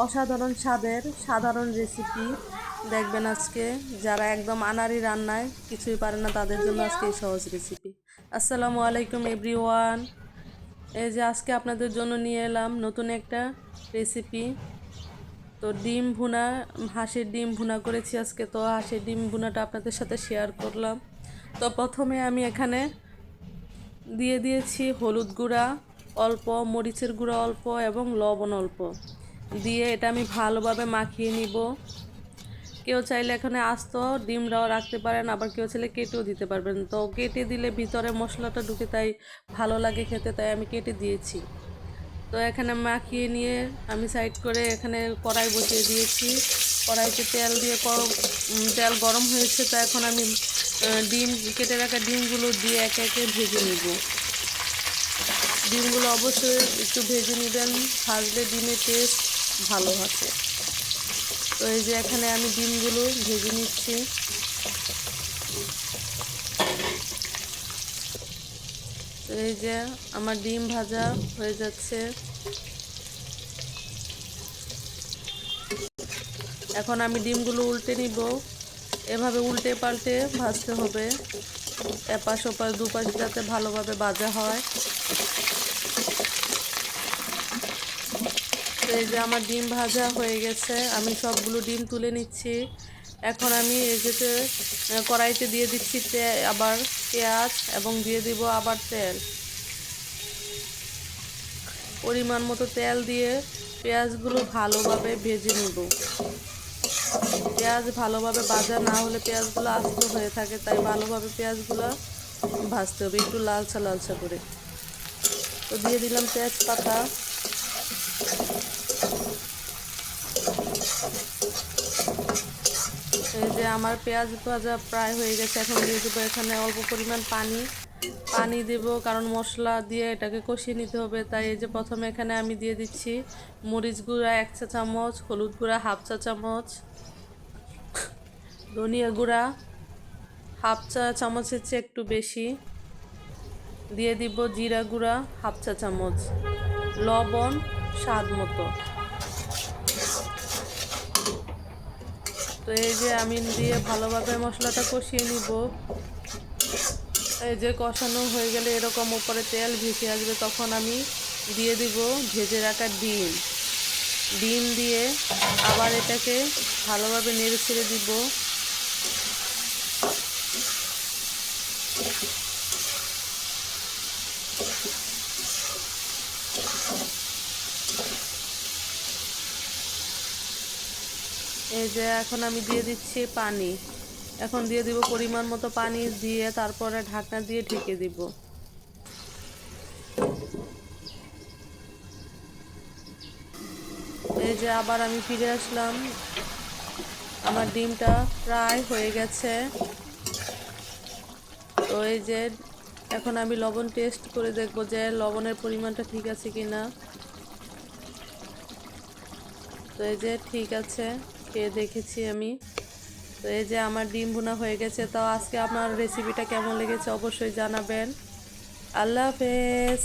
অসাধারণ স্বাদের, সাধারণ রেসিপি দেখবেন আজকে। যারা একদম আনারি রান্নায় কিছুই পারে না, তাদের জন্য আজকে এই সহজ রেসিপি আসসালামু আলাইকুম এভরিওয়ান এই যে আজকে আপনাদের জন্য নিয়ে এলাম নতুন একটা রেসিপি তো ডিম ভুনা, হাঁসের ডিম ভুনা করেছি আজকে। তো হাঁসের ডিম ভুনাটা আপনাদের সাথে শেয়ার করলাম। তো প্রথমে আমি এখানে দিয়ে দিয়েছি হলুদ গুঁড়া, অল্প মরিচের গুঁড়া অল্প এবং লবণ অল্প। দিয়ে এটা আমি ভালোভাবে মাখিয়ে নিব। কেউ চাইলে এখানে আস্ত ডিমরাও রাখতে পারেন, আবার কেউ চাইলে কেটেও দিতে পারবেন। তো কেটে দিলে ভিতরে মশলাটা ঢুকে তাই ভালো লাগে খেতে, তাই আমি কেটে দিয়েছি। তো এখানে মাখিয়ে নিয়ে আমি সাইড করে এখানে কড়াই বসিয়ে দিয়েছি। কড়াইতে তেল দিয়ে তেল গরম হয়েছে, তো এখন আমি ডিম, কেটে রাখা ডিমগুলো দিয়ে একে একে ভেজে নিব। ডিমগুলো অবশ্যই একটু ভেজে নেবেন, ভাজলে ডিমের টেস্ট ভালো আছে। তো এই যে এখানে আমি ডিমগুলো ভেজে নিচ্ছি। তো এই যে আমার ডিম ভাজা হয়ে যাচ্ছে। এখন আমি ডিমগুলো উল্টে নিব। এভাবে উল্টে পাল্টে ভাজতে হবে। এপাশ ওপাশ দুপাশ যাতে ভালোভাবে ভাজা হয় তো এই যে আমার ডিম ভাজা হয়ে গেছে, আমি সবগুলো ডিম তুলে নিচ্ছি। এখন আমি এই কড়াইতে দিয়ে দিচ্ছি তে, আবার পেঁয়াজ এবং দিয়ে দিব আবার তেল। পরিমাণ মতো তেল দিয়ে পেঁয়াজগুলো ভালোভাবে ভেজে নেব। পেঁয়াজ ভালোভাবে ভাজা না হলে পেঁয়াজগুলো আস্ত হয়ে থাকে, তাই ভালোভাবে পেঁয়াজগুলো ভাজতে হবে, একটু লালচা লালচা করে। তো দিয়ে দিলাম তেজপাতা। এই যে আমার পেঁয়াজ ভাজা প্রায় হয়ে গেছে। এখন দিয়ে দেবো এখানে অল্প পরিমাণ পানি। পানি দেব কারণ মশলা দিয়ে এটাকে কষিয়ে নিতে হবে। তাই এই যে প্রথমে এখানে আমি দিয়ে দিচ্ছি মরিচ গুঁড়া এক চা চামচ, হলুদ গুঁড়া হাফ চা চামচ, ধনিয়া গুঁড়া হাফ চা চামচের চেয়ে একটু বেশি। দিয়ে দিব জিরা গুঁড়া হাফ চা চামচ। লবণ স্বাদ মতো। তো এই যে আমি দিয়ে ভালোভাবে মশলাটা কষিয়ে নিব। এই যে কষানো হয়ে গেলে এরকম উপরে তেল ভেসে আসবে, তখন আমি দিয়ে দিব ভেজে রাখা ডিম। ডিম দিয়ে আবার এটাকে ভালোভাবে নেড়ে ছেড়ে দিব। এই যে এখন আমি দিয়ে দিচ্ছি পানি। এখন দিয়ে দিব পরিমাণ মতো পানি দিয়ে তারপরে ঢাকনা দিয়ে ঢেকে দিব। এই যে আবার আমি ফিরে আসলাম। আমার ডিমটা প্রায় হয়ে গেছে। তো এই যে এখন আমি লবণ টেস্ট করে দেখব যে লবণের পরিমাণটা ঠিক আছে কি না তো এই যে ঠিক আছে। খেয়ে দেখেছি আমি। তো এই যে আমার ডিম ভুনা হয়ে গেছে তো আজকে আপনার রেসিপিটা কেমন লেগেছে অবশ্যই জানাবেন। আল্লাহ হাফেজ।